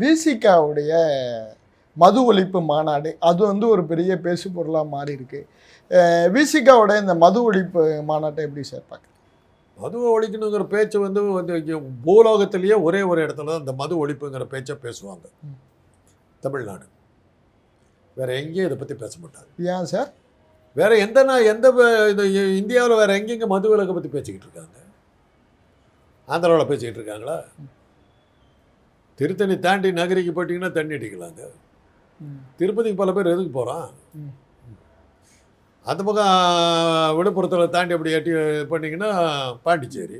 விசிகாவுடைய மது ஒழிப்பு மாநாடு அது வந்து ஒரு பெரிய பேசு பொருளாக மாறி இருக்கு விசிகாவோட இந்த மது ஒழிப்பு மாநாட்டை எப்படி சார் பார்க்க மதுவை ஒழிக்கணுங்கிற பேச்சு வந்து வந்து பூலோகத்திலேயே ஒரே ஒரு இடத்துல தான் இந்த மது ஒழிப்புங்கிற பேச்சை பேசுவாங்க. தமிழ்நாடு. வேற எங்கேயும் இதை பற்றி பேச மாட்டாங்க. ஏன் சார்? வேற எந்த நா எந்த இது இந்தியாவில் வேற எங்கெங்க மது விலக்கை பற்றி பேசிக்கிட்டு இருக்காங்க? ஆந்திராவில் பேசிக்கிட்டு இருக்காங்களா? திருத்தணி தாண்டி நகரிக்கு போயிட்டீங்கன்னா தண்ணி அடிக்கலாங்க. திருப்பதிக்கு பல பேர் எதுக்கு போகிறான். அந்த பக்கம் விழுப்புரத்தில் தாண்டி அப்படி எட்டி பண்ணிங்கன்னா பாண்டிச்சேரி.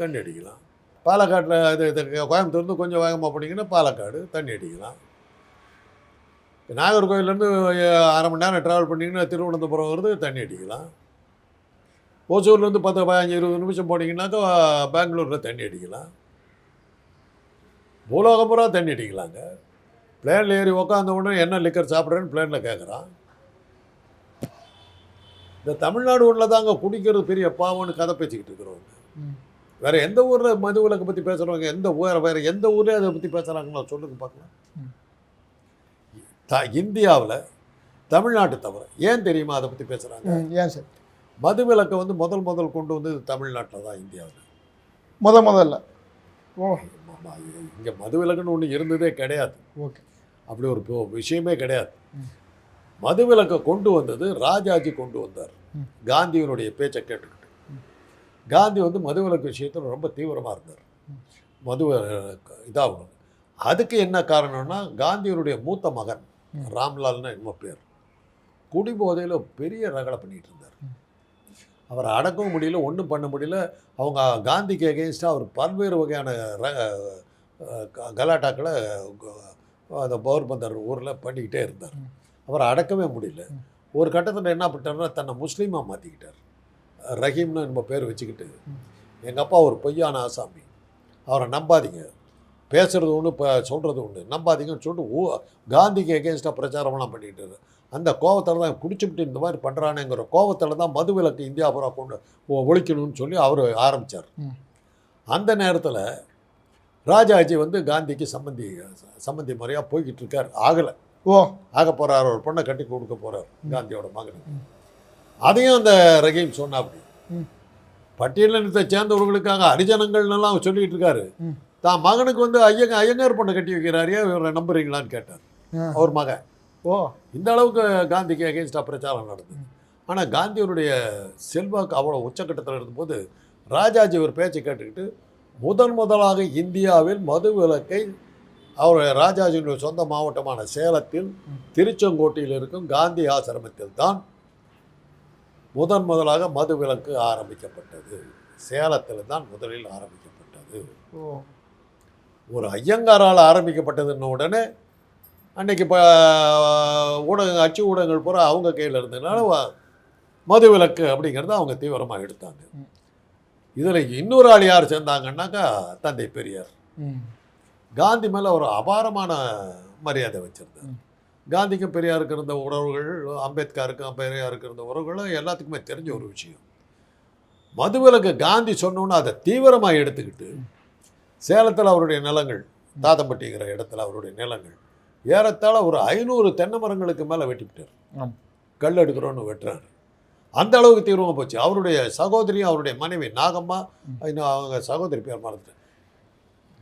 தண்ணி அடிக்கலாம் பாலக்காட்டில் இது இது கோயம்புத்தூர்லேருந்து கொஞ்சம் வேகமாக போனீங்கன்னா பாலக்காடு தண்ணி அடிக்கலாம் நாகர்கோவிலேருந்து அரை மணி நேரம் ட்ராவல் பண்ணிங்கன்னா திருவனந்தபுரம் வருது தண்ணி அடிக்கலாம் ஓசூர்லேருந்து பத்து பதினஞ்சு இருபது நிமிஷம் போனீங்கன்னாக்கா பெங்களூரில் தண்ணி அடிக்கலாம் பூலோகம் பூரா தண்ணி அடிக்கலாங்க. பிளேனில் ஏறி உக்காந்த உடனே என்ன லிக்கர் சாப்பிட்றேன்னு பிளேனில் கேட்குறான் இந்த தமிழ்நாடு உள்ள தாங்க குடிக்கிறது பெரிய பாவம்னு கதை பேசிக்கிட்டு இருக்கிறவங்க. வேற எந்த ஊரில் மது விலக்கை பற்றி பேசுகிறவங்க எந்த ஊர் வேற எந்த ஊர்லேயே அதை பற்றி பேசுகிறாங்களோ சொல்லுங்க பார்க்கலாம். த இந்தியாவில் தமிழ்நாட்டு தவிர ஏன் தெரியுமா அதை பற்றி பேசுகிறாங்க ஏன் சார்? மது விலக்கை வந்து முதல் முதல் கொண்டு வந்தது தமிழ்நாட்டில் தான் இந்தியாவில். முத முதல்ல. ஓ இங்கே மது விலக்குன்னு ஒன்று இருந்ததே கிடையாது ஓகே அப்படி ஒரு விஷயமே கிடையாது. மது விலக்கை கொண்டு வந்தது ராஜாஜி கொண்டு வந்தார். காந்தியினுடைய பேச்சை கேட்டுக்கிட்டு. காந்தி வந்து மது விலக்கு விஷயத்தில் ரொம்ப தீவிரமாக இருந்தார். மது இதாகணும் அதுக்கு என்ன காரணம்னா காந்தியினுடைய மூத்த மகன். ராம்லால்னு என்னமோ பேர் குடிபோதையில் பெரிய ரகலை பண்ணிட்டு இருந்தார். அவரை அடக்கவும் முடியல ஒன்றும் பண்ண முடியல அவங்க காந்திக்கு எகெயின்ஸ்டாக அவர் பல்வேறு வகையான ர- கலாட்டாக்களை அந்த பௌர்பந்தர் ஊரில் பண்ணிக்கிட்டே இருந்தார். அவரை அடக்கவே முடியல. ஒரு கட்டத்தில் என்ன பண்ணிட்டாருன்னா தன்னை முஸ்லீமாக மாற்றிக்கிட்டார் ரஹீம்னு நம்ம பேர் வச்சுக்கிட்டு. எங்கள் அப்பா ஒரு பொய்யான ஆசாமி அவரை நம்பாதீங்க பேசுறது ஒன்று இப்போ சொல்கிறது ஒன்று நம்பாதீங்கன்னு சொல்லிட்டு ஊ காந்திக்கு எகேன்ஸ்டாக பிரச்சாரம்லாம் பண்ணிக்கிட்டு. அந்த கோவத்தில் தான் குடிச்சுக்கிட்டு இந்த மாதிரி பண்ணுறானேங்கிற கோவத்தில் தான் மது விலக்கு இந்தியா பூரா கொண்டு ஒழிக்கணும்னு சொல்லி அவர் ஆரம்பித்தார். அந்த நேரத்தில் ராஜாஜி வந்து காந்திக்கு சம்மந்தி சம்மந்தி முறையாக போய்கிட்டு இருக்கார். ஆகலை. ஓ. ஆக போகிறார் ஒரு பொண்ணை கட்டி கொடுக்க போகிறார் காந்தியோட மகனுக்கு. ம். அதையும் அந்த ரஹீம் சொன்னா அப்படி. பட்டியலினத்தை சேர்ந்தவர்களுக்காக ஹரிஜனங்கள்லாம் சொல்லிட்டு இருக்காரு. தான் மகனுக்கு வந்து ஐயங்க ஐயங்கார் பொண்ணை கட்டி வைக்கிறாரே இவரை நம்புறீங்களான்னு கேட்டார். அவர் மகன். ஓ. இந்த அளவுக்கு காந்திக்கு அகேன்ஸ்டாக பிரச்சாரம் நடந்தது. ஆனால் காந்தியினுடைய செல்வாக்கு அவ்வளோ உச்சக்கட்டத்தில் இருந்தபோது ராஜாஜி ஒரு பேச்சை கேட்டுக்கிட்டு முதன் முதலாக இந்தியாவில் மது விலக்கை அவர் ராஜாஜியினுடைய சொந்த மாவட்டமான சேலத்தில் ம். திருச்செங்கோட்டில் இருக்கும் காந்தி ஆசிரமத்தில் தான் முதன் முதலாக மது விலக்கு ஆரம்பிக்கப்பட்டது. சேலத்தில் தான் முதலில் ஆரம்பிக்கப்பட்டது. ஓ. ஒரு ஐயங்காரால் ஆரம்பிக்கப்பட்டதுன்ன உடனே அன்னைக்கு இப்போ ஊடக அச்சு ஊடகங்கள் பூரா அவங்க கையில் இருந்ததுனால மது விலக்கு அப்படிங்கிறத அவங்க தீவிரமாக எடுத்தாங்க. இதில் இன்னொரு ஆள் யார் சேர்ந்தாங்கன்னாக்கா தந்தை பெரியார். காந்தி மேலே ஒரு அபாரமான மரியாதை வச்சுருந்தார். காந்திக்கும் பெரியாருக்கு இருந்த உறவுகள் அம்பேத்கருக்கும் பெரியாருக்கு இருந்த உறவுகளும் எல்லாத்துக்குமே தெரிஞ்ச ஒரு விஷயம். மதுவிலக்கு காந்தி சொன்னோன்னு அதை தீவிரமாக எடுத்துக்கிட்டு சேலத்தில் அவருடைய நிலங்கள் தாதம்பட்டிங்கிற இடத்துல அவருடைய நிலங்கள் ஏறத்தாழ ஒரு ஐநூறு தென்னை மரங்களுக்கு மேலே வெட்டிவிட்டார். கல் எடுக்கிறோன்னு வெட்டுறாரு. அந்த அளவுக்கு தீவிரமாக போச்சு. அவருடைய சகோதரியும் அவருடைய மனைவி நாகம்மா. இன்னும் அவங்க சகோதரி பேர் மறந்துட்டேன்.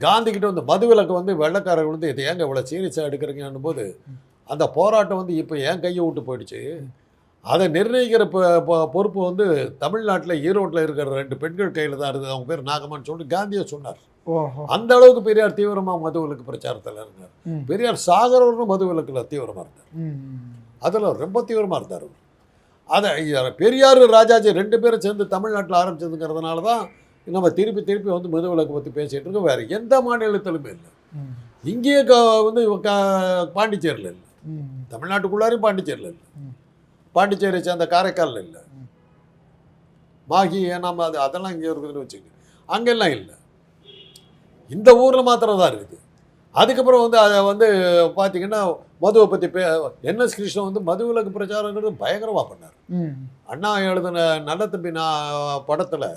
காந்தி கிட்ட வந்து மதுவிலக்கு வந்து வெள்ளைக்காரர்கள் வந்து இது ஏங்க இவ்வளோ சீரியஸாக எடுக்கிறீங்கன்னும் போது அந்த போராட்டம் வந்து இப்போ ஏன் கையை விட்டு போயிடுச்சு. அதை நிர்ணயிக்கிற பொறுப்பு வந்து தமிழ்நாட்டில் ஈரோட்டில் இருக்கிற ரெண்டு பெண்கள் கையில் தான் இருக்குது. அவங்க பேர் நாகம்மான்னு சொல்லிட்டு காந்தியை சொன்னார். அந்த அளவுக்கு பெரியார் தீவிரமாக மதுவிலக்கு பிரச்சாரத்தில் இருந்தார். பெரியார் சாகரவரும் மதுவிலக்கில் தீவிரமாக இருந்தார். ம், ம் அதில் ரொம்ப தீவிரமாக இருந்தார் அதை பெரியார் ராஜாஜி ரெண்டு பேரும் சேர்ந்து தமிழ்நாட்டில் ஆரம்பிச்சதுங்கிறதுனால தான் நம்ம திருப்பி திருப்பி வந்து மதுவிலக்கு பற்றி பேசிகிட்டு இருக்கோம். வேறு எந்த மாநிலத்திலுமே இல்லை. இங்கேயே க வந்து க பாண்டிச்சேரியில் இல்லை. தமிழ்நாட்டுக்குள்ளாரையும் பாண்டிச்சேரியில் இல்லை. பாண்டிச்சேரி சேர்ந்த காரைக்காலில் இல்லை. மாகி ஏனாம அது அதெல்லாம் இங்கே இருக்குதுன்னு வச்சுக்கோங்க. அங்கெல்லாம் இல்லை. இந்த ஊரில் மாத்திரம் தான் இருக்குது. அதுக்கப்புறம் வந்து அதை வந்து பார்த்தீங்கன்னா மதுவை பற்றி பே என்எஸ் கிருஷ்ணன் வந்து மதுவிலக்கு பிரச்சாரங்கிறது பயங்கரமாக பண்ணார். அண்ணா எழுதின நல்ல தம்பி நான் படத்தில்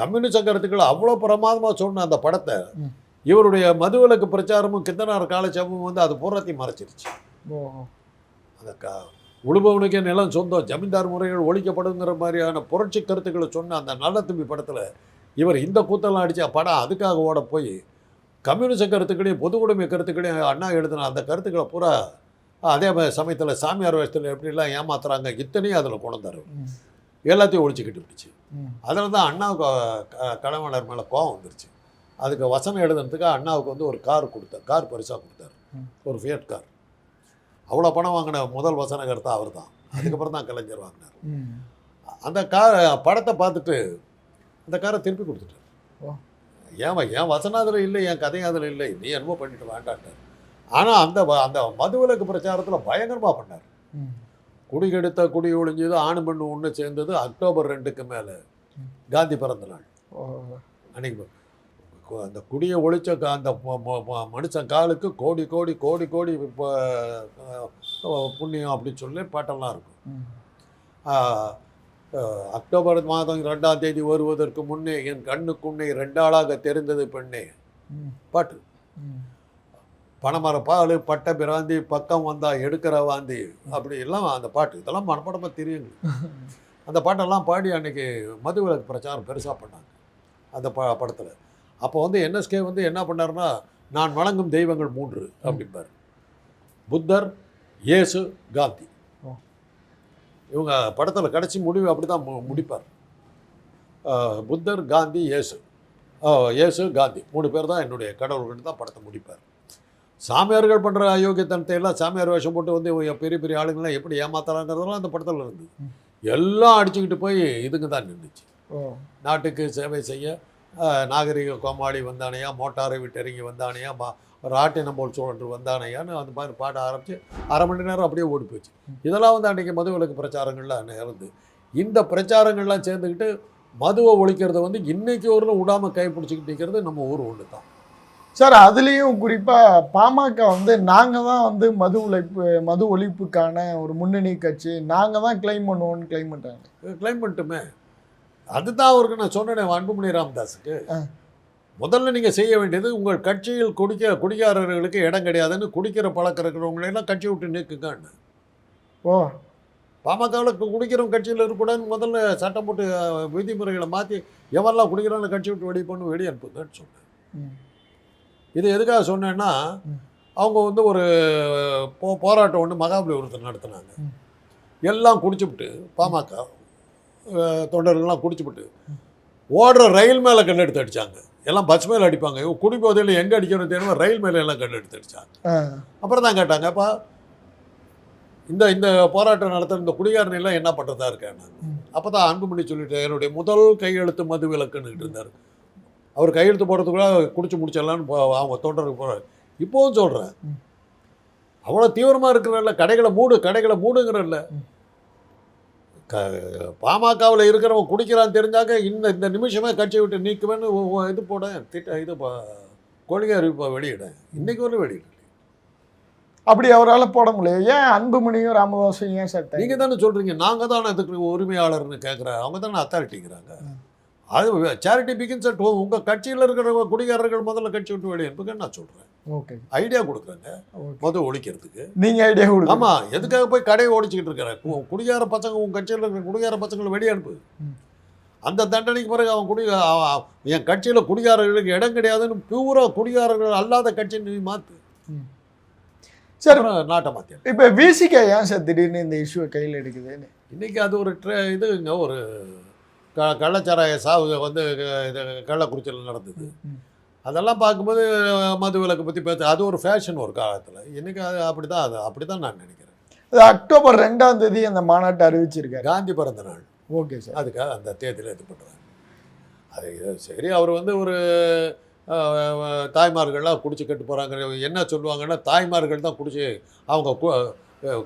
கம்யூனிஸ்ட் கருத்துக்கள் அவ்வளோ பிரமாதமாக சொன்ன அந்த படத்தை. இவருடைய மதுவிலக்கு பிரச்சாரமும் கித்தனார் காலச்சேபமும் வந்து அது பூராத்தையும் மறைச்சிருச்சு. அந்த க உழுபவனுக்கே நிலம் சொந்தம் ஜமீன்தார் முறைகள் ஒழிக்கப்படுங்கிற மாதிரியான புரட்சி கருத்துக்களை சொன்ன அந்த நல்ல தம்பி படத்தில் இவர் இந்த கூத்தெல்லாம் அடித்த படம் அதுக்காக ஓட போய் கம்யூனிச கருத்துக்களையும் பொதுவுடைமை கருத்துக்களையும் அண்ணா எழுதின அந்த கருத்துக்களை பூரா அதே சமயத்தில் சாமியார் வேஷத்தில் எப்படிலாம் ஏமாத்துறாங்க இத்தனையும் அதில் கொண்டாரு எல்லாத்தையும் ஒழிச்சுக்கிட்டு ம், அதில் தான் அண்ணாவுக்கு க- கலைவாணர் மேலே கோவம் வந்துருச்சு. அதுக்கு வசனம் எழுதுனதுக்கு அண்ணாவுக்கு வந்து ஒரு கார் கொடுத்தார் கார் பரிசாக கொடுத்தாரு. ஒரு ஃபியட் கார். அவ்வளோ பணம் வாங்கின முதல் வசனகர்த்தா அவர் தான் அதுக்கப்புறம் தான் கலைஞர் வாங்கினார். அந்த கார் படத்தை பார்த்துட்டு அந்த காரை திருப்பி கொடுத்துட்டார். ஏன் என் வசனம் அதில் இல்லை என் கதையும் அதில் இல்லை நீ என்னமோ பண்ணிட்டு வேண்டாட்டார் ஆனால் அந்த அந்த மதுவிலக்கு பிரச்சாரத்தில் பயங்கரமாக பண்ணார். குடி கெடுத்த குடி ஒழிஞ்சது ஆணு பெண்ணு ஒன்று சேர்ந்தது அக்டோபர் ரெண்டுக்கு மேலே காந்தி பிறந்த நாள். அன்னைக்கு அந்த குடியை ஒழிச்ச அந்த மனுஷன் காலுக்கு கோடி கோடி கோடி கோடி இப்போ புண்ணியம் அப்படின்னு சொல்லி பாட்டெல்லாம் இருக்கும். அக்டோபர் மாதம் ரெண்டாம் தேதி வருவதற்கு முன்னே என் கண்ணுக்குன்னே ரெண்டாளாக தெரிந்தது பெண்ணே. பாட்டு. ம். பனைமர பால் பட்டை பிராந்தி பக்கம் வந்தா எடுக்கிற வாந்தி அப்படி எல்லாம் அந்த பாட்டு. இதெல்லாம் மனப்படமாக தெரியுங்க. அந்த பாட்டெல்லாம் பாடி அன்னைக்கு மதுவிலக்கு பிரச்சாரம் பெருசாக பண்ணாங்க. அந்த ப படத்தில். அப்போ வந்து என்எஸ்கே வந்து என்ன பண்ணாருன்னா நான் வணங்கும் தெய்வங்கள் மூன்று அப்படிம்பார். புத்தர் இயேசு காந்தி. இவங்க படத்தில் கடைசி முடிவு அப்படி தான் முடிப்பார். புத்தர் காந்தி இயேசு. இயேசு காந்தி. மூணு பேர் தான் என்னுடைய கடவுள்கள் தான் படத்தை முடிப்பார். சாமியார்கள் பண்ணுற அயோக்கியத்தனத்தை எல்லாம் சாமியார் வேஷம் போட்டு வந்து இவங்க பெரிய பெரிய ஆளுங்களாம் எப்படி ஏமாத்துறாங்கிறதெல்லாம் அந்த படத்தில் இருந்து எல்லாம் அடிச்சுக்கிட்டு போய் இதுங்க தான் நின்றுச்சு நாட்டுக்கு சேவை செய்ய நாகரிக கோமாளி வந்தானையா மோட்டாரை விட்டு இறங்கி வந்தானையா மா ராட்டினம் போல் சோழன்று வந்தானையான்னு அந்த மாதிரி பாட ஆரம்பித்து அரை மணி நேரம் அப்படியே ஓடி போச்சு. இதெல்லாம் வந்து அன்றைக்கி மதுவிலக்கு பிரச்சாரங்கள்லாம் இருந்து இந்த பிரச்சாரங்கள்லாம் சேர்ந்துக்கிட்டு மதுவை ஒழிக்கிறத வந்து இன்னைக்கு ஒரு விடாமல் கைப்பிடிச்சிக்கிட்டு நிற்கிறது நம்ம ஊர் ஒன்று தான் சார் அதுலேயும் குறிப்பாக பாமக வந்து நாங்கள் தான் வந்து மது உழைப்பு மது ஒழிப்புக்கான ஒரு முன்னணி கட்சி. நாங்கள் தான் கிளைம் பண்ணுவோம்னு கிளைம் பண்ணுறாங்க கிளைம் பண்ணிட்டுமே. அதுதான் அவருக்கு நான் சொன்னேன் அன்புமணி ராமதாஸுக்கு. முதல்ல நீங்கள் செய்ய வேண்டியது உங்கள் கட்சியில் குடிக்க குடிகாரர்களுக்கு இடம் கிடையாதுன்னு குடிக்கிற பழக்கம் இருக்கிறவங்களெல்லாம் கட்சி விட்டு நீக்குங்கன்னு ஓ பாமகவில் குடிக்கிறவங்க கட்சியில் இருக்கக்கூடாதுன்னு முதல்ல சட்டம் போட்டு விதிமுறைகளை மாற்றி எவரெல்லாம் குடிக்கிறாங்க கட்சி விட்டு வெளியே பண்ணு வெளியே அனுப்புங்கன்னு சொன்னேன். இது எதுக்காக சொன்னேன்னா. அவங்க வந்து ஒரு போ போராட்டம் ஒன்று மகாபலிபுரத்தில் நடத்துனாங்க. எல்லாம் குடிச்சுப்புட்டு பாமக தொண்டர்கள்லாம் குடிச்சுப்புட்டு ஓடுற ரயில் மேலே கல் எடுத்து அடித்தாங்க எல்லாம் பஸ் மேலே அடிப்பாங்க. இவங்க குடிபோதையில் எங்கே அடிக்கணும் தெரியுமா ரயில் மேலே எல்லாம் கல் எடுத்து அடித்தாங்க அப்புறம் தான் கேட்டாங்க அப்பா இந்த இந்த போராட்டம் நடத்துகிற இந்த குடிகாரன் எல்லாம் என்ன பண்ணுறதா இருக்காங்க ம். அப்போ தான் அன்புமணி சொல்லிட்டு என்னுடைய முதல் கையெழுத்து மது விலக்குன்னுட்டு இருந்தார். அவர் கையெழுத்து போடுறதுக்குள்ள குடிச்சு முடிச்சிடலான்னு அவங்க தோட்டருக்கு போகிறார் இப்போவும் சொல்கிறேன். அவ்வளோ தீவிரமாக இருக்கிறல்ல. கடைகளை மூடு கடைகளை மூடுங்கிறல்ல. க பாமகவில் இருக்கிறவன் குடிக்கிறான்னு தெரிஞ்சாக்க இந்த இந்த நிமிஷமே கட்சி விட்டு நீக்குவேன்னு இது போட திட்ட இது கொள்கை அறிவிப்பை வெளியிடேன் இன்னைக்கு ஒரு வெளியிட அப்படி அவரால் போட முடியாது ஏன் அன்புமணியும் ராமதாஸும் ஏன் சார் நீங்கள் தானே சொல்கிறீங்க நாங்கள் தானே அதுக்கு உரிமையாளர்னு கேட்குறேன் அவங்க தானே அத்தாரிட்டிங்கிறாங்க அது சேரிட்டி பிகின்ஸ் அட் ஹோம் உங்கள் கட்சியில் இருக்கிற குடிகாரர்கள் முதல்ல கட்சி விட்டு வெளியே அனுப்புங்க நான் சொல்கிறேன் ஓகே. ஐடியா கொடுக்குறேங்க. மொதல் ஒழிக்கிறதுக்கு. நீங்கள் ஐடியா கொடுங்க. ஆமாம் எதுக்காக போய் கடையை ஓடிச்சிக்கிட்டு இருக்கிறேன் குடிகார பசங்க உங்கள் கட்சியில் இருக்கிற குடிகார பசங்களை வெளியே அனுப்பு. அந்த தண்டனைக்கு பிறகு அவன் குடி என் கட்சியில் குடிகாரர்களுக்கு இடம் கிடையாதுன்னு பியூரா குடிகாரர்கள் அல்லாத கட்சி நீ மாற்று. சரி. நாட்டை மாற்றி இப்போ விசிகா ஏன் சார் திடீர்னு இந்த இஷ்யூவை கையில் எடுக்குதுன்னு? இன்றைக்கி அது ஒரு ட்ரெ இதுங்க ஒரு க கள்ளச்சாராய சாவு வந்து இது கள்ளக்குறிச்சியில் நடந்தது. அதெல்லாம் பார்க்கும்போது மது விலக்கு பற்றி பேச அது ஒரு ஃபேஷன் ஒரு காலத்தில். இன்றைக்கி அது அப்படி தான் அது அப்படி தான் நான் நினைக்கிறேன். அக்டோபர் ரெண்டாம் தேதி அந்த மாநாட்டை அறிவிச்சிருக்காரு. காந்தி பிறந்த நாள் ஓகே சார். அதுக்காக அந்த தேதியில் இது பண்ணுறாங்க அது சரி அவர் வந்து ஒரு தாய்மார்கள்லாம் குடிச்சு கெட்டு போகிறாங்க என்ன சொல்லுவாங்கன்னா தாய்மார்கள் தான் குடிச்சு அவங்க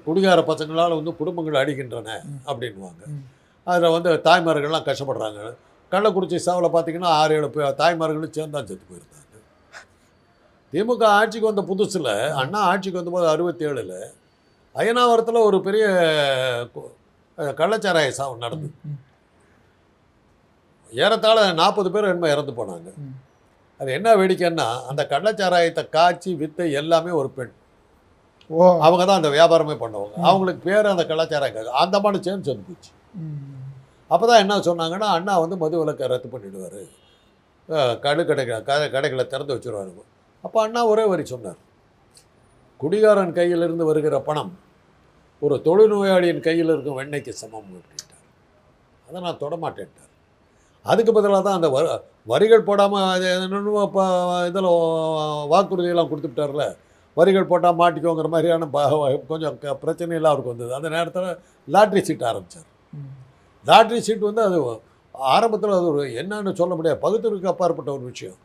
குடிகார பசங்களால் வந்து குடும்பங்கள் அடிக்கின்றன. அப்படின்வாங்க. அதில் வந்து தாய்மார்கள்லாம் கஷ்டப்படுறாங்க. கள்ளக்குறிச்சி சாவில் பார்த்தீங்கன்னா ஆறு ஏழு பே தாய்மார்களும் சேர்ந்தான் செத்து போயிருந்தாங்க. திமுக ஆட்சிக்கு வந்த புதுசில் அண்ணா ஆட்சிக்கு வந்தபோது அறுபத்தி ஏழில் அயனாவரத்தில் ஒரு பெரிய கள்ளச்சாராய சாவு நடந்தது. ம். ஏறத்தாழ நாற்பது பேர் என்னமோ இறந்து போனாங்க. அது என்ன வேடிக்கைன்னா அந்த கள்ளச்சாராயத்தை காய்ச்சி வித்து எல்லாமே ஒரு பெண். ஓ. அவங்க தான் அந்த வியாபாரமே பண்ணுவாங்க. அவங்களுக்கு பேர் அந்த கள்ளச்சாராயம் அந்த மாதிரி சேர்ந்து சேர்ந்து போச்சு. அப்போ தான் என்ன சொன்னாங்கன்னா அண்ணா வந்து மது விலக்கை ரத்து பண்ணிவிடுவார் கடு கடைகளை கடை கடைகளை திறந்து வச்சுருவார். அப்போ அண்ணா ஒரே வரி சொன்னார். குடிகாரன் கையிலிருந்து வருகிற பணம் ஒரு தொழுநோயாளியின் கையில் இருக்கும் வெண்ணெய்க்கு சமம் அப்படின்ட்டார் அதை நான் தொடமாட்டேன்ட்டார். அதுக்கு பதிலாக தான் அந்த வ வரிகள் போடாமல் அது இப்போ இதில் வாக்குறுதியெல்லாம் கொடுத்துட்டார்ல. வரிகள் போட்டால் மாட்டிக்கோங்கிற மாதிரியான ப- கொஞ்சம் க- பிரச்சனையெல்லாம் அவருக்கு வந்தது. அந்த நேரத்தில் லாட்ரி சீட் ஆரம்பித்தார் லாட்ரி சீட் வந்து அது ஆரம்பத்தில் அது ஒரு என்னன்னு சொல்ல முடியாது. பகுத்தறிவுக்கு அப்பாற்பட்ட ஒரு விஷயம்.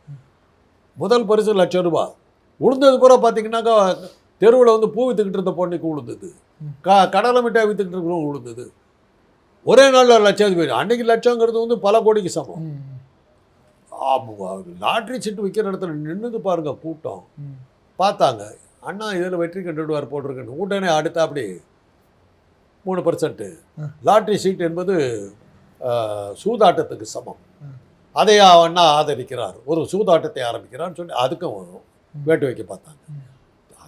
முதல் பரிசு லட்சம் ரூபாய். உளுந்தது பூரா பார்த்தீங்கன்னாக்கா தெருவில் வந்து பூ வித்துக்கிட்டு இருந்த பொண்ணுக்கு உளுந்தது. க கடலை மிட்டாய் வித்துக்கிட்டு இருக்கிறவங்க உளுந்தது. ஒரே நாளில் லட்சாதிபதி. அன்னைக்கு லட்சங்கிறது வந்து பல கோடிக்கு சமம். லாட்ரி சீட்டு விற்கிற இடத்துல நின்றுது பாருங்க கூட்டம். பார்த்தாங்க. அண்ணா இதில் வெற்றி கண்டுடுவார் போட்டிருக்குன்னு. உடனே அடுத்த அப்படி மூணு பர்சன்ட்டு லாட்ரி சீட் என்பது சூதாட்டத்துக்கு சமம். அதை அண்ணா ஆதரிக்கிறார். ஒரு சூதாட்டத்தை ஆரம்பிக்கிறான்னு சொல்லி அதுக்கும் வேட்டு வைக்க பார்த்தாங்க.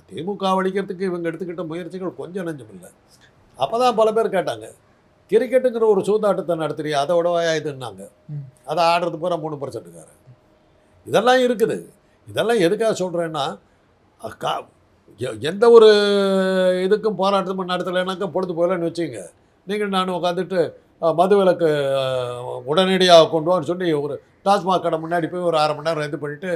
திமுக வலிக்கிறதுக்கு இவங்க எடுத்துக்கிட்ட முயற்சிகள் கொஞ்சம் நஞ்சம் இல்லை. அப்போ தான் பல பேர் கேட்டாங்க கிரிக்கெட்டுங்கிற ஒரு சூதாட்டத்தை நடத்துறியா அதை விடவாயா இதுன்னாங்க. அதை ஆடுறது பூரா மூணு பர்சன்ட்டுக்காரன் இதெல்லாம் இருக்குது. இதெல்லாம் எதுக்காக சொல்கிறேன்னா கா எந்த ஒரு இதுக்கும் போராட்டம் நடத்தலைனாக்கா பொழுது போகலன்னு வச்சுங்க நீங்கள் நான் உட்காந்துட்டு மது விலக்கு உடனடியாக கொண்டு வான்னு சொல்லி ஒரு டாஸ்மாக் கடை முன்னாடி போய் ஒரு அரை மணி நேரம் இது பண்ணிவிட்டு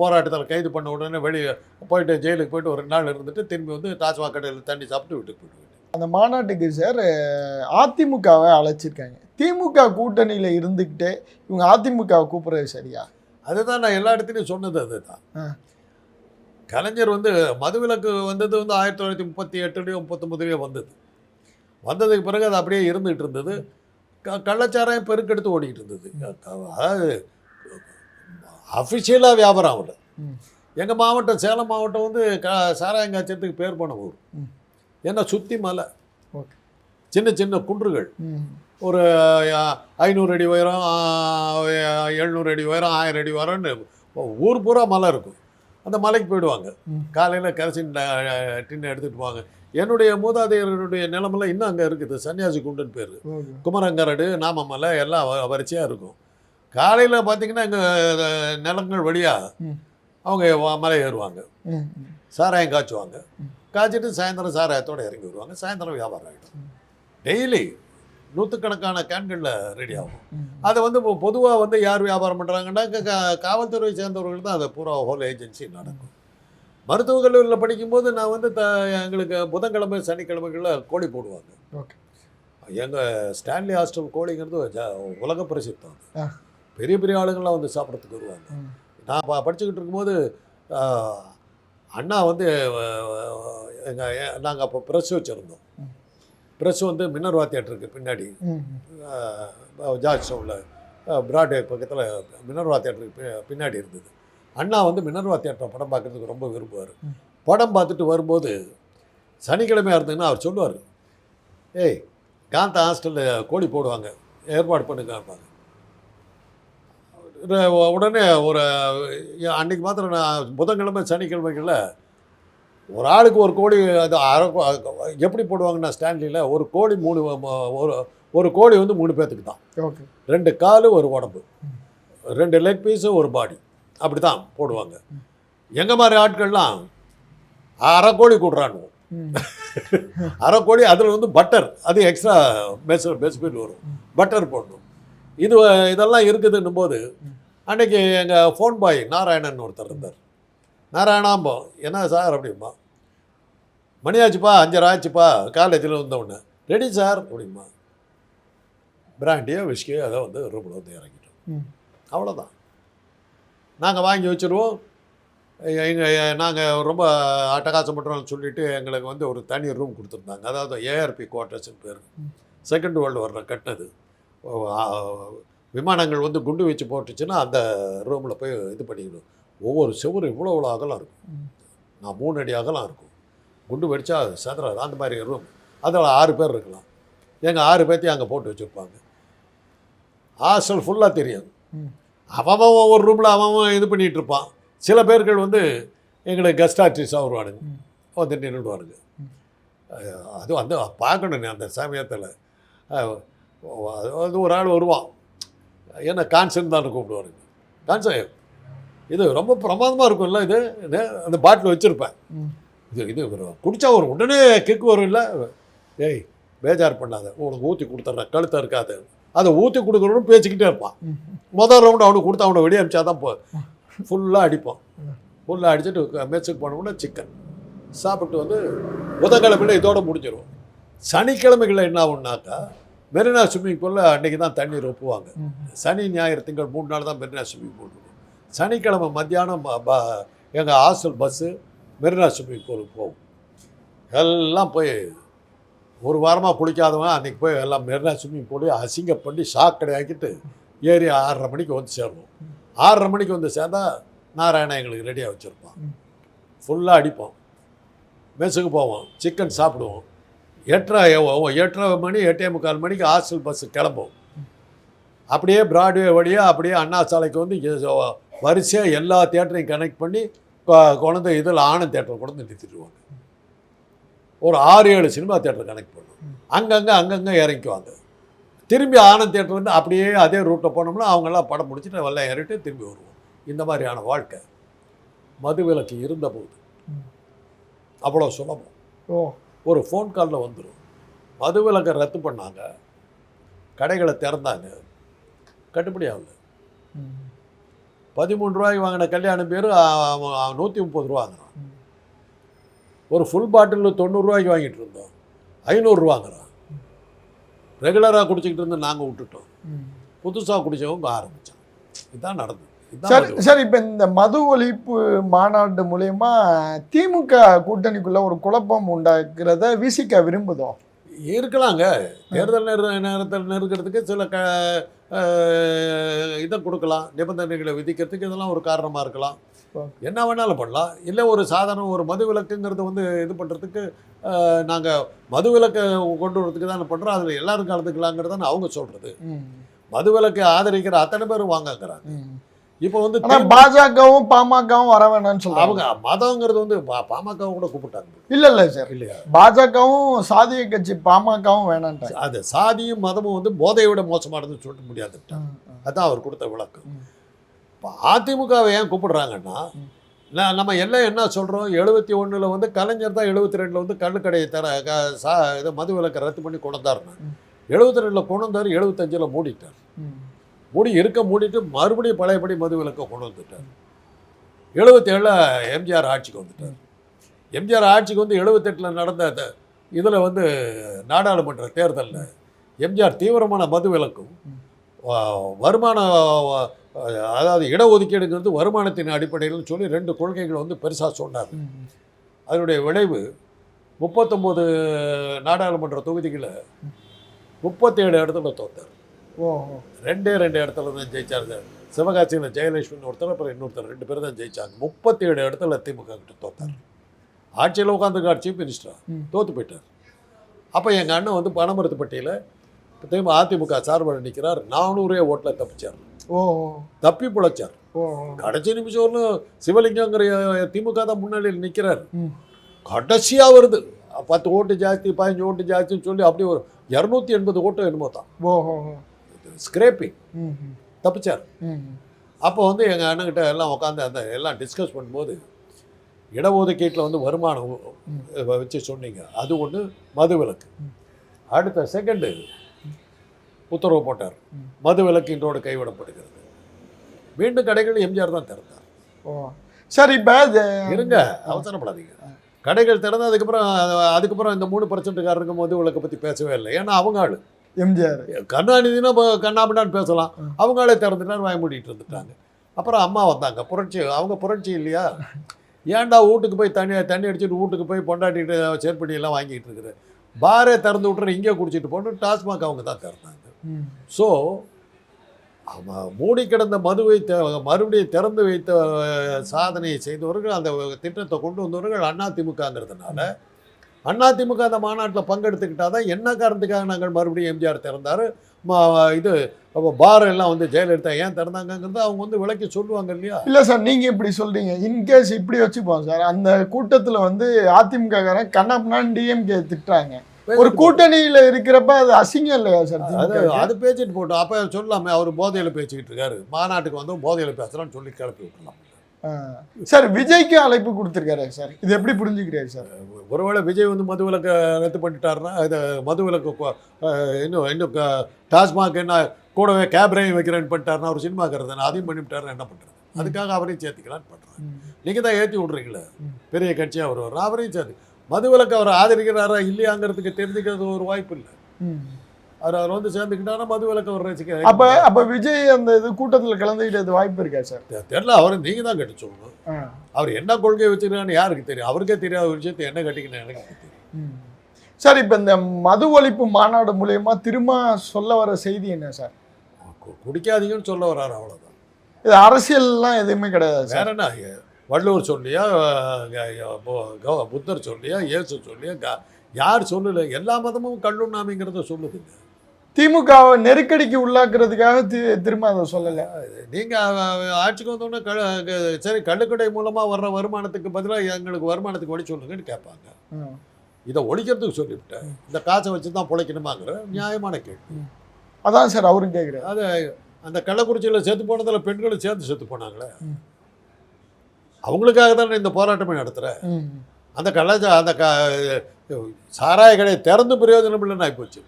போராட்டத்தில் கைது பண்ண உடனே வெளியே போயிட்டு ஜெயிலுக்கு போயிட்டு ஒரு ரெண்டு நாள் இருந்துட்டு திரும்பி வந்து டாஸ்மாக் கடையில் தண்ணி சாப்பிட்டு வீட்டுக்கு போயிடுவேன். அந்த மாநாட்டுக்கு சார் அதிமுகவை அழைச்சிருக்காங்க. திமுக கூட்டணியில் இருந்துக்கிட்டே இவங்க அதிமுகவை கூப்பிடுறது சரியா? அதுதான் நான் எல்லா இடத்துலையும் சொன்னது அதுதான். கலைஞர் வந்து மதுவிலக்கு வந்தது வந்து ஆயிரத்தி தொள்ளாயிரத்தி முப்பத்தி எட்டுலேயோ முப்பத்தொம்பதுலேயோ வந்தது. வந்ததுக்கு பிறகு அது அப்படியே இருந்துகிட்டு இருந்தது. க கள்ளச்சாராயம் பெருக்கெடுத்து ஓடிக்கிட்டு இருந்தது. அதாவது அஃபிஷியலாக வியாபாரம் ஆகல. எங்கள் மாவட்டம் சேலம் மாவட்டம் வந்து க சாராயம் காய்ச்சறதுக்கு பேர் போன ஊர். ஏன்னா சுற்றி மலை. ஓகே. சின்ன சின்ன குன்றுகள். ஒரு ஐநூறு அடி உயரம் எழுநூறு அடி உயரம் ஆயிரம் அடி உயரம்னு ஊர் பூரா மலை இருக்கும். அந்த மலைக்கு போயிடுவாங்க. காலையில் கரசின் டின்னு எடுத்துகிட்டு போவாங்க என்னுடைய மூதாதையர்களுடைய நிலமெல்லாம் இன்னும் அங்கே இருக்குது சன்னியாசி குண்டுன்னு பேர் குமரங்கரடு நாமமலை எல்லாம் வரிசையாக இருக்கும் காலையில் பார்த்தீங்கன்னா எங்கள் நிலங்கள் வழியாக. அவங்க மலை ஏறுவாங்க. சாராயம் காய்ச்சுவாங்க. காய்ச்சிட்டு சாயந்தரம் சாராயத்தோடு இறங்கி வருவாங்க சாயந்தரம் வியாபாரம் ஆகிடும். டெய்லி நூற்றுக்கணக்கான கேன்களில் ரெடி ஆகும். அதை வந்து இப்போ பொதுவாக வந்து யார் வியாபாரம் பண்ணுறாங்கன்னா காவல்துறை சேர்ந்தவர்கள் தான் அதை பூரா ஹோல் ஏஜென்சி நடக்கும் மருத்துவக் கல்லூரியில் படிக்கும்போது நான் வந்து த எங்களுக்கு புதன்கிழமை சனிக்கிழமைகளில் கோழி போடுவாங்க ஓகே எங்கள் ஸ்டான்லி ஹாஸ்டல் கோழிங்கிறது ஜ- உலக பிரசித்தம். பெரிய பெரிய ஆளுங்கள்லாம் வந்து சாப்பிட்றதுக்கு வருவாங்க. நான் ப படிச்சுக்கிட்டு இருக்கும்போது அண்ணா வந்து எங்கள் நாங்கள் அப்போ ப்ரெஸ் வச்சுருந்தோம். ப்ரெஸ் வந்து மின்னர்வா தியேட்டருக்கு பின்னாடி ஜார்ஜ் டவுனில் பிராட்வே பக்கத்தில் மினர்வா தியேட்டருக்கு பி- பின்னாடி இருந்தது. அண்ணா வந்து மினர்வா தியேட்டர் படம் பார்க்குறதுக்கு ரொம்ப விரும்புவார். படம் பார்த்துட்டு வரும்போது சனிக்கிழமையாக இருந்ததுன்னா அவர் சொல்லுவார் ஏய் காந்தா ஹாஸ்டலில் கோழி போடுவாங்க ஏற்பாடு பண்ணுங்க உடனே ஒரு அன்னைக்கு மாத்திரம் நான் புதன்கிழமை சனிக்கிழமைகளில் ஒரு ஆளுக்கு ஒரு கோழி அது அரை எப்படி போடுவாங்கன்னா ஸ்டான்லியில் ஒரு கோழி மூணு ஒரு ஒரு கோழி வந்து மூணு பேர்த்துக்கு தான். ஓகே. ரெண்டு காலு ஒரு உடம்பு. ரெண்டு லெக் பீஸு ஒரு பாடி அப்படி தான் போடுவாங்க. எங்கள் மாதிரி ஆட்கள்லாம் அரை கோழி கூடுறானுவோம் அரை கோழி அதில் வந்து பட்டர் அது எக்ஸ்ட்ரா பெஸ் பெஸ்பிட் வரும். பட்டர் போடணும். இது இதெல்லாம் இருக்குதுன்னும் போது அன்னைக்கு எங்கள் ஃபோன் பாய் நாராயணன் ஒருத்தர் இருந்தார். நாராயணாம்போ. என்ன சார் அப்படிம்பா. மணி ஆச்சுப்பா அஞ்சரை ஆச்சுப்பா காலேஜில் வந்தவுடனே. ரெடி சார் அப்படிம்பா. பிராண்டியோ விஸ்கியோ அதை வந்து ரூமில் வந்து இறங்கிட்டோம் அவ்வளோதான். நாங்கள் வாங்கி வச்சுருவோம். எங்கள் நாங்கள் ரொம்ப அட்டகாசம் பண்ணுறோம்னு சொல்லிட்டு எங்களுக்கு வந்து ஒரு தனி ரூம் கொடுத்துருந்தாங்க. அதாவது ஏஆர்பி குவார்ட்டர்ஸ்னு பேர். செகண்ட் வேர்ல்டு வாரில் கட்டினது. விமானங்கள் வந்து குண்டு வச்சு போட்டுச்சுன்னா அந்த ரூமில் போய் இது பண்ணிக்கணும். ஒவ்வொரு செவுரு இவ்வளோ இவ்வளோ அகலம் இருக்கும். நான் மூணு அடி அகலம் இருக்கும். குண்டு வெடிச்சா சதுரம் அந்த மாதிரி ரூம் அதில் ஆறு பேர் இருக்கலாம். எங்கள் ஆறு பேர்த்தையும் அங்கே போட்டு வச்சுருப்பாங்க. ஹாஸ்டல் ஃபுல்லாக தெரியும் ம். அவன் ஒவ்வொரு ரூமில் அவன் இது பண்ணிகிட்டு இருப்பான். சில பேர்கள் வந்து எங்களுக்கு கெஸ்ட் ஆர்டிஸ்டாக வருவானுங்க. வந்து நின்றுடுவானுங்க ம். அது வந்து பார்க்கணும் அந்த சமயத்தில். அது ஒரு ஆள் வருவான். என்ன கான்சன் தான் கூப்பிடுவாருங்க கான்சன் இது ரொம்ப பிரமாதமாக இருக்கும்ல இது? இது அந்த பாட்டில் வச்சுருப்பேன். இது இது குடிச்சா ஒரு உடனே கிக்கு வரும் இல்லை? ஏய் பேஜார் பண்ணாத. உனக்கு ஊற்றி கொடுத்துட்றேன் கழுத்தை இருக்காது அதை ஊற்றி கொடுக்குறவனும் பேசிக்கிட்டே இருப்பான். முதல் ரவுண்டு அவனுக்கு கொடுத்து அவனை வெளியே அமிச்சா தான் போ ஃபுல்லாக அடிப்பான். ஃபுல்லாக அடிச்சுட்டு மெச்சுக்கு போனோம்னா சிக்கன் சாப்பிட்டு வந்து புதன்கிழமையில இதோட முடிஞ்சிடும் சனிக்கிழமைகளில் என்ன ஆகும்னாக்கா மெரினா ஸ்விம்மிங் பூலில் அன்றைக்கி தான் தண்ணீர் ஒப்புவாங்க. சனி ஞாயிறு திங்கள் மூணு நாள் தான் மெரினா ஸ்விம்மிங் பூல் சனிக்கிழமை மத்தியானம் எங்கள் ஹாஸ்டல் பஸ்ஸு மெரினா ஸ்விம்மிங் பூலுக்கு போகும். எல்லாம் போய் ஒரு வாரமாக குளிக்காதவன் அன்றைக்கி போய் எல்லாம் மெரினா ஸ்விம்மிங் பூலி அசிங்கம் பண்ணி சாக்கடை ஆக்கிட்டு ஏறி ஆறரை மணிக்கு வந்து சேருவோம் ஆறரை மணிக்கு வந்து சேர்ந்தால் நாராயணா எங்களுக்கு ரெடியாக வச்சுருப்பான். ஃபுல்லாக அடிப்போம் மெஸ்ஸுக்கு போவோம் சிக்கன் சாப்பிடுவோம் எட்டரை எட்டரை மணி எட்டே முக்கால் மணிக்கு ஹாஸ்டல் பஸ்ஸு கிளம்பும். அப்படியே பிராட்வே வழியாக அப்படியே அண்ணா சாலைக்கு வந்து வரிசையாக எல்லா தேட்டரையும் கனெக்ட் பண்ணி கொ- கொண்டு இதில் ஆனந்த் தேட்டர் வந்து நிறுத்திடுவாங்க. ஒரு ஆறு ஏழு சினிமா தேட்டர் கனெக்ட் பண்ணும். அங்கங்கே அங்கங்கே இறங்கிக்குவாங்க. திரும்பி ஆனந்த் தேட்டர் வந்து அப்படியே அதே ரூட்டில் போனோம்னா அவங்கெல்லாம் படம் முடிச்சுட்டு வெள்ளம் ஏறிட்டு திரும்பி வருவோம். இந்த மாதிரியான வாழ்க்கை. மதுவிலக்கு இருந்தபோது. ம். அவ்வளோ சுலபம். ஓ. ஒரு ஃபோன் காலில் வந்துடும் மதுவிலக்கை ரத்து பண்ணாங்க. கடைகளை திறந்தாங்க. கட்டுப்படி ஆகல. பதிமூணு ரூபாய்க்கு வாங்கின கல்யாண பேர் நூற்றி முப்பது ரூபா வாங்குறான். ஒரு ஃபுல் பாட்டில் தொண்ணூறுரூவாய்க்கு வாங்கிட்டு இருந்தோம். ஐநூறுரூவாங்கிறான் ரெகுலராக குடிச்சிக்கிட்டு இருந்து நாங்கள் விட்டுட்டோம். புதுசாக குடிச்சவங்க ஆரம்பித்தோம் இதுதான் நடந்தது. சரி. சரி இப்போ இந்த மது ஒழிப்பு மாநாடு மூலயமா திமுக கூட்டணிக்குள்ள ஒரு குழப்பம் உண்டாக்குறத விசிக விரும்புதோ? இருக்கலாங்க. தேர்தல் நேர நேரத்தில் நெருக்கிறதுக்கு சில க இதை கொடுக்கலாம் நிபந்தனைகளை விதிக்கிறதுக்கு இதெல்லாம் ஒரு காரணமாக இருக்கலாம். என்ன வேணாலும் பண்ணலாம் இல்லை ஒரு சாதாரண ஒரு மது விலக்குங்கிறது வந்து இது பண்ணுறதுக்கு நாங்கள் மது விலக்கை கொண்டு வரதுக்கு தான் பண்ணுறோம் அதில் எல்லாரும் கலந்துக்கலாங்கிறது தான் அவங்க சொல்கிறது. மது விலக்கை ஆதரிக்கிற அத்தனை பேரும் வாங்கங்கிறாங்க. இப்போ வந்து பாஜகவும் பாமகவும் வர வேணாம்னு சொல்றாங்க. அவங்க மதங்கிறது வந்து பா- பாமக கூட கூப்பிட்டாங்க. இல்ல இல்ல சார் இல்லையா? பாஜகவும் சாதிய கட்சி பாமகவும் வேணான்ட்டாங்க அது சாதியும் மதமும் வந்து போதையை விட மோசமானதுன்னு சொல்லிட்டு முடியாதுட்டாங்க அதான் அவர் கொடுத்த விளக்கம். இப்போ அதிமுகவை ஏன் கூப்பிடுறாங்கன்னா நம்ம எல்லாம் என்ன சொல்கிறோம் எழுபத்தி ஒன்றில் வந்து கலைஞர் தான் எழுபத்தி ரெண்டில் வந்து கள்ளுக்கடையை தர க சா இதை மது விலக்கை ரத்து பண்ணி கொண்டாருன்னு ம். எழுபத்தி ரெண்டில் கொண்டாரு எழுபத்தஞ்சில் மூடிட்டார். மூடி இருக்க மூடிட்டு மறுபடியும் பழையபடி மது விலக்கை கொண்டு வந்துட்டார். எழுபத்தி ஏழில் எம்ஜிஆர் ஆட்சிக்கு வந்துட்டார். எம்ஜிஆர் ஆட்சிக்கு வந்து எழுபத்தெட்டில் நடந்த இதில் வந்து நாடாளுமன்ற தேர்தலில் எம்ஜிஆர் தீவிரமான மது விலக்கும் வருமான அதாவது இடஒதுக்கீடுங்கிறது வருமானத்தின் அடிப்படையில்னு சொல்லி ரெண்டு கொள்கைகளை வந்து பெருசாக சொன்னார். அதனுடைய விளைவு முப்பத்தொம்போது நாடாளுமன்ற தொகுதிகளை முப்பத்தேழு இடத்துல தோத்தார். ரெண்டே ரெண்டு இடத்துல தான் ஜெயிச்சார் சிவகாசியில் ஜெயலட்சுமி ஒருத்தர் அப்புறம் இன்னொருத்தர் ரெண்டு பேர் தான் ஜெயிச்சாங்க. முப்பத்தேழு இடத்துல திமுக கிட்ட தோத்தார். ஆட்சியில் உட்காந்துருக்கார் சீஃப் மினிஸ்டர் ம். தோத்து போயிட்டார். அப்போ எங்கள் அண்ணன் வந்து பணமரத்துப்பட்டியில் திமுக அதிமுக சார்பில் நிற்கிறார் நானூறே ஓட்டில் தப்பிச்சார். ஓ தப்பி பிழைச்சார். கடைசி நிமிஷம் ஒன்று சிவலிங்கங்கிற திமுக தான் முன்னாடியில் நிற்கிறார். கடைசியாக வருது. பத்து ஓட்டு ஜாஸ்தி பதினஞ்சு ஓட்டு ஜாஸ்தின்னு சொல்லி அப்படியே ஒரு இரநூத்தி எண்பது ஓட்டு என்னமோ தான். ஓ. ஸ்கிரேப்பிங். தப்பிச்சார். அப்போ வந்து எங்கள் அண்ணன்கிட்ட எல்லாம் உட்காந்து அந்த எல்லாம் டிஸ்கஸ் பண்ணும்போது இடஒதுக்கீட்டில் வந்து வருமானம். வச்சு சொன்னீங்க. அது ஒன்று மது விலக்கு. அடுத்த செகண்டு உத்தரவு போட்டார். மது விலக்கு இன்றோடு கைவிடப்படுகிறது. மீண்டும் கடைகள் எம்ஜிஆர் தான் திறந்தார். ஓ. சரி இப்போ இருங்க அவசரப்படாதீங்க. கடைகள் திறந்து அதுக்கப்புறம் அது- அதுக்கப்புறம் இந்த மூணு பர்சன்ட்டுக்காரருக்கு மது விலக்கை பற்றி பேசவே இல்லை. ஏன்னா அவங்க ஆளு. எம்ஜிஆர். கருணாநிதினா இப்போ கண்ணாபின்னான்னு பேசலாம். அவங்களே திறந்துட்டார் வாய மூடிட்டு இருந்துட்டாங்க. அப்புறம் அம்மா வந்தாங்க. புரட்சி அவங்க புரட்சி இல்லையா? ஏன்டா வீட்டுக்கு போய் தண்ணி தண்ணி அடிச்சுட்டு வீட்டுக்கு போய் பொண்டாட்டிட்டு செருப்படி எல்லாம் வாங்கிட்டு இருக்கிற பாரே திறந்து விட்டுற இங்கே குடிச்சிட்டு போட்டு டாஸ்மாக் அவங்க தான் திறந்தாங்க. ஸோ அவன் மூடி கிடந்த மதுவை மறுபடியும் திறந்து வைத்த சாதனையை செய்தவர்கள் அந்த திட்டத்தை கொண்டு வந்தவர்கள் அண்ணா திமுகங்கிறதுனால அதிமுக அந்த மாநாட்டில் பங்கெடுத்துக்கிட்டால் தான் என்ன காரணத்துக்காக நாங்கள் மறுபடியும் எம்ஜிஆர் திறந்தார்? இது அப்போ பார் எல்லாம் வந்து ஜெயலலிதா ஏன் திறந்தாங்கங்கிறத அவங்க வந்து விளக்கி சொல்லுவாங்க இல்லையா? இல்ல சார் நீங்க இப்படி சொல்றீங்க. இன்கேஸ் இப்படி வச்சுப்போம் சார் அந்த கூட்டத்துல வந்து அதிமுக காரன் கண்ணப்பனான் டிஎம்கே திட்டுறாங்க. ஒரு கூட்டணியில இருக்கிறப்ப அது அசிங்கம் இல்லையா சார் அது? அது பேசிட்டு போட்டோம். அப்போ சொல்லலாமே அவர் போதையில் பேசிக்கிட்டு இருக்காரு. மாநாட்டுக்கு வந்து போதையில் பேசுகிறான்னு சொல்லி கிளப்பி விட்டுலாம். சார் விஜய்க்கு அழைப்பு கொடுத்துருக்காரு சார். இது எப்படி புரிஞ்சுக்கிறாரு சார்? ஒருவேளை விஜய் வந்து மது விலக்கை ரத்து பண்ணிட்டாருன்னா இது மது விலக்கு இன்னும் இன்னும் டாஸ்மாக் என்ன கூடவே கேப்ரையும் வைக்கிறேன்னு பண்ணிட்டாருன்னா அவர் சினிமாக்கிறது தானே அதையும் பண்ணிவிட்டாருன்னு என்ன பண்ணுறது அதுக்காக அவரையும் சேர்த்துக்கலான்னு பண்ணுறாங்க நீங்கள் தான் ஏற்றி விட்றீங்களே? பெரிய கட்சியாக அவர் வர்றார் அவரையும் சேர்த்து. மது விலக்கு அவர் ஆதரிக்கிறாரா இல்லையாங்கிறதுக்கு தெரிஞ்சுக்கிறது ஒரு வாய்ப்பு இல்லை. அவர் அவர் வந்து சேர்ந்துக்கிட்டாருன்னா மது விலக்கு அவர் ரசிக்க அப்ப அப்ப விஜய் அந்த இது கூட்டத்துல கலந்துக்கிட்டது வாய்ப்பு இருக்கா சார்? தெ- தெரியல அவரை நீங்கள் தான் கட்டி சொல்லணும். அவர் என்ன கொள்கை வச்சுருக்கான்னு யாருக்கு தெரியும்? அவருக்கே தெரியாத ஒரு விஷயத்தை என்ன கட்டிக்கணும் எனக்கு தெரியும் ம். சார் இப்ப இந்த மது ஒழிப்பு மாநாடு மூலியமா திரும்ப சொல்ல வர செய்தி என்ன சார்? குடிக்காதீங்கன்னு சொல்ல வர்றாரு அவ்வளோதான் இது அரசியல்லாம் எதுவுமே கிடையாது சார். வேற என்ன? வள்ளுவர் சொல்லியா புத்தர் சொல்லியா இயேசு சொல்லியா யார் சொல்லல? எல்லா மதமும் கல்லுண்ணாமிங்கிறத சொல்லுதுங்க. திமுகவை நெருக்கடிக்கு உள்ளாக்குறதுக்காக திரும்ப அதை சொல்லல. நீங்க அஹ், ஆட்சிக்கு வந்தோடனே க சரி கள்ளுக்கடை மூலமா வர்ற வருமானத்துக்கு பதிலாக எங்களுக்கு வருமானத்துக்கு வழி சொல்லுங்கன்னு கேட்பாங்க. இதை ஒழிக்கிறதுக்கு சொல்லிவிட்டேன். இந்த காசை வச்சு தான் பிழைக்கணுமாங்கிற நியாயமான கேள்வி. அதான் சார் அவரும் கேட்குறாரு அது அந்த கள்ளக்குறிச்சியில் செத்து போனதில் பெண்களும் சேர்ந்து செத்து போனாங்களே. அவங்களுக்காக தானே இந்த போராட்டமே நடத்துகிறேன் அந்த கலாச்சார அந்த க சாராய கடையை திறந்து பிரயோஜனம் இல்லைன்னு ஆகிப்போச்சு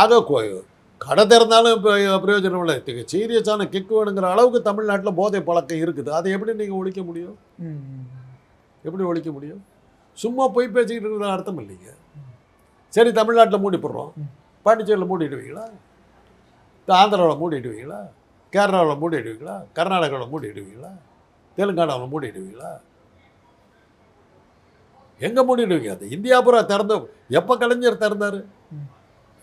ஆக கடை திறந்தாலும் இப்போ பிரயோஜனம் இல்லை. சீரியஸான கிக் வேணுங்கிற அளவுக்கு தமிழ்நாட்டில் போதை பழக்கம் இருக்குது. அதை எப்படி நீங்கள் ஒழிக்க முடியும்? எப்படி ஒழிக்க முடியும்? சும்மா போய் பேசிக்கிட்டு இருக்கிற அர்த்தம் இல்லைங்க. சரி தமிழ்நாட்டில் மூடி போடுறோம் பாண்டிச்சேரியில் மூடிடுவீங்களா? ஆந்திராவில் மூடிடுவீங்களா? கேரளாவில் மூடிடுவீங்களா? கர்நாடகாவில் மூடிடுவீங்களா? தெலுங்கானாவில் மூடிடுவீங்களா? எங்கே மூடிடுவீங்க? அது இந்தியா பூரா திறந்த எப்போ கலைஞர் திறந்தார்?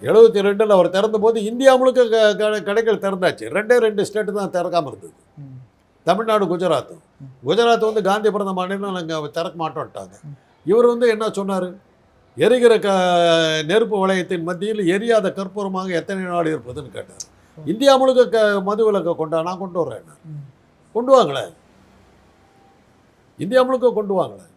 எழுபத்தி ரெண்டில் அவர் திறந்த போது இந்தியா முழுக்க கடைகள் திறந்தாச்சு. ரெண்டே ரெண்டு ஸ்டேட்டு தான் திறக்காமல் இருந்தது. தமிழ்நாடு குஜராத். குஜராத் வந்து காந்தி பிறந்த மாநிலம் நாங்கள் திறக்க மாட்டோம்ட்டாங்க இவர் வந்து என்ன சொன்னார்? எரிகிற க நெருப்பு வளையத்தின் மத்தியில் எரியாத கற்பூரமாக எத்தனை நாடு இருப்பதுன்னு கேட்டார். இந்தியா முழுக்க க மது விலக்கை கொண்டா நான் கொண்டு வரேன் கொண்டு வாங்களேன் இந்தியா முழுக்க கொண்டு வாங்களேன்